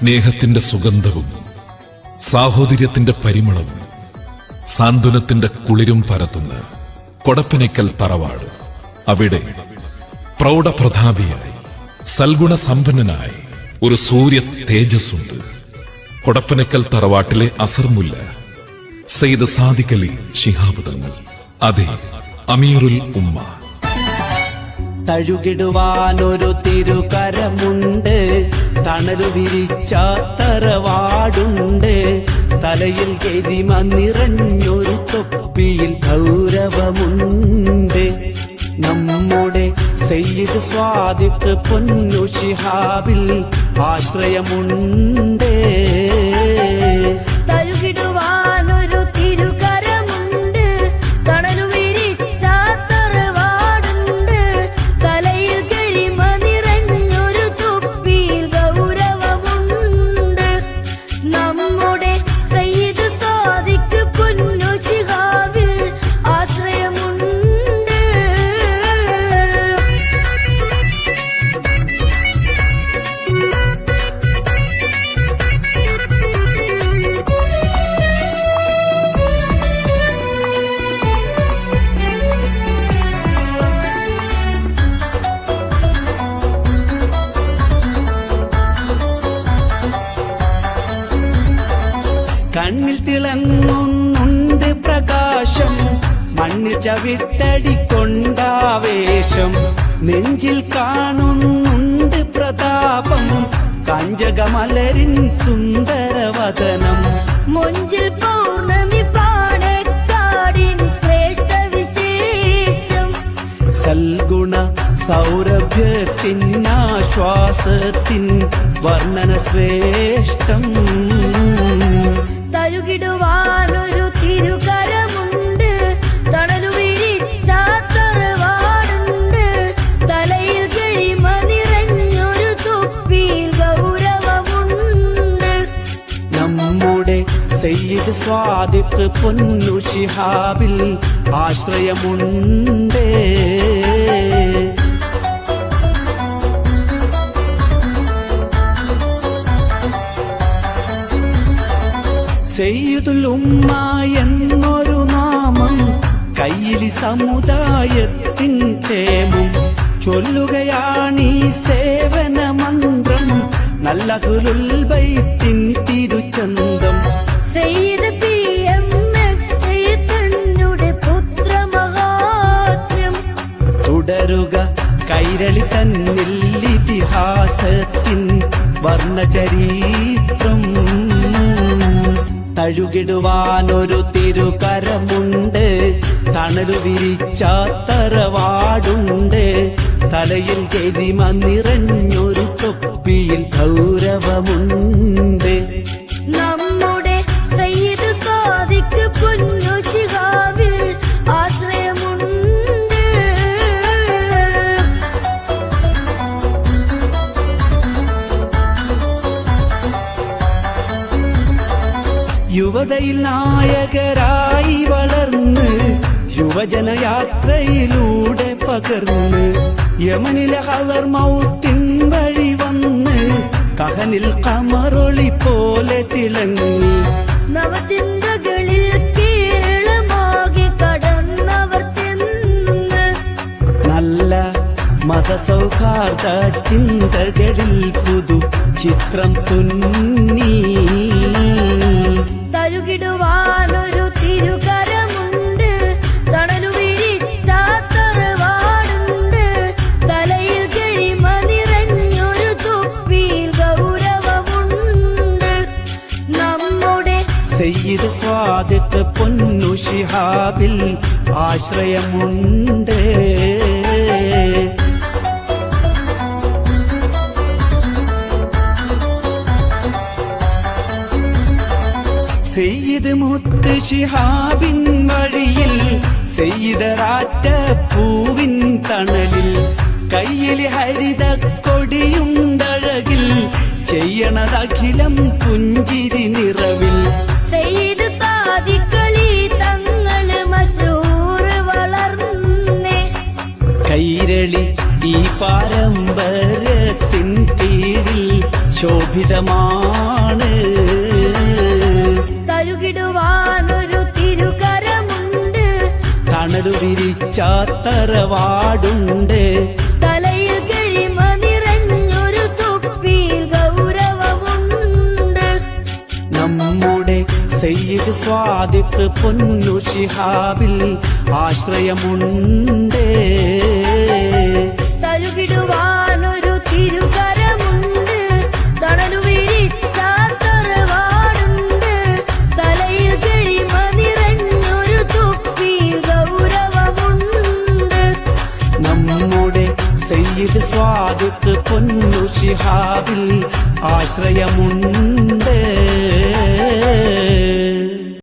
സ്നേഹത്തിന്റെ സുഗന്ധവും സാഹോദര്യത്തിന്റെ പരിമളവും സാന്ത്വനത്തിന്റെ കുളിരും പരത്തുന്ന കൊടപ്പനയ്ക്കൽ തറവാട്. അവിടെ പ്രൗഢപ്രതാപിയായി സൽഗുണ സമ്പന്നനായി ഒരു സൂര്യ തേജസ്സുണ്ട്. കൊടപ്പനയ്ക്കൽ തറവാട്ടിലെ അസർമുല്ല സെയ്ദ് സാദിഖലി ശിഹാബുദങ്ങൾ അതെ അമീറുൽ ഉമ്മ. തഴുകിടുവാനൊരു തിരുകരമുണ്ട്. തണലു വിരിച്ച തറവാടുണ്ട്. തലയിൽ എരിമ നിറഞ്ഞൊരു തൊപ്പിയിൽ ഗൗരവമുണ്ട്. നമ്മുടെ സയ്യിദ് സ്വാദിക്ക് പൊന്നു ഷിഹാബിൽ ആശ്രയമുണ്ട്. കണ്ണിൽ തിളങ്ങുന്നുണ്ട് പ്രകാശം മണ്ണിൽ ചവിട്ടടിക്കൊണ്ടാവേശം. നെഞ്ചിൽ കാണുന്നുണ്ട് പ്രതാപം കഞ്ചകമലരിൻ സുന്ദരവതനം മുഞ്ചിൽ പൗർണമി പാടക്കാടിൻ ശ്രേഷ്ഠ വിശേഷം. സൽഗുണ സൗരഭ്യത്തിനാശ്വാസത്തിൻ വർണന ശ്രേഷ്ഠം. സയ്യിദ് സ്വാദിഖ് പൊന്നു ഷിഹാബിൽ ആശ്രയമുണ്ട്. സെയ്തുൽ ഉമ്മ എന്നൊരു നാമം കയ്യിലി സമുദായത്തിൻ ക്ഷേമം. ചൊല്ലുകയാണീ സേവന മന്ത്രം നല്ല ബൈത്തിൻ വർണചരിത്രം തഴുകിടുവാനൊരു തിരുകരമുണ്ട്. തണലു വിരിച്ച തറവാടുണ്ട്. തലയിൽ കെരിമ നിറഞ്ഞൊരു തൊപ്പിയിൽ ഗൗരവമുണ്ട്. യുവതയിൽ നായകരായി വളർന്ന് യുവജനയാത്രയിലൂടെ പകർന്ന് യമനിലെ ഹലർ മൗത്തിൻ വഴി വന്ന് കഹനിൽ കമറൊളി പോലെ തിളങ്ങി. നവചിന്തകളിൽ കേരളമാകെ കടന്നവർ ചെന്ന് നല്ല മതസൗഹാർദ്ദ ചിന്തകളിൽ പുതു ചിത്രം തുന്നി. തഴുകിടുവാനൊരു തിരുകരമുണ്ട്. തണലു വിരിച്ചാത്തറവാടുണ്ട്. തലയിൽ ഗരിമ നിറഞ്ഞൊരു തുപ്പിയിൽ ഗൗരവമുണ്ട്. നമ്മുടെ സെയ്ത് സ്വാദിഖ് പൊന്നു ഷിഹാബിൽ ആശ്രയമുണ്ട്. സെയ്യിദ് മുത്ത് ഷിഹാബിൻ വഴിയിൽ സെയ്തറാറ്റ പൂവിൻ തണലിൽ കയ്യിൽ ഹരിത കൊടിയുണ്ടഴകിൽ ചെയ്യണതഖിലം പുഞ്ചിരി നിറവിൽ. തങ്ങൾ വളർന്നേ. കൈരളി ഈ പാരമ്പര്യത്തിൻ കീഴിൽ ശോഭിതമാണ് തണലു വിരിച്ചാത്തറവാടുണ്ട്. തലയിൽ നിറഞ്ഞൊരു തൊപ്പിയിൽ ഗൗരവമുണ്ട്. നമ്മുടെ സയ്യിദ് സ്വാദിഖ് പൊന്നു ഷിഹാബിൽ ആശ്രയമുണ്ട്. തഴുകിടുവാനൊരു സയ്യിദ് സ്വാദത്ത് പൊന്നു ഷിഹാബിൽ ആശ്രയമുണ്ട്.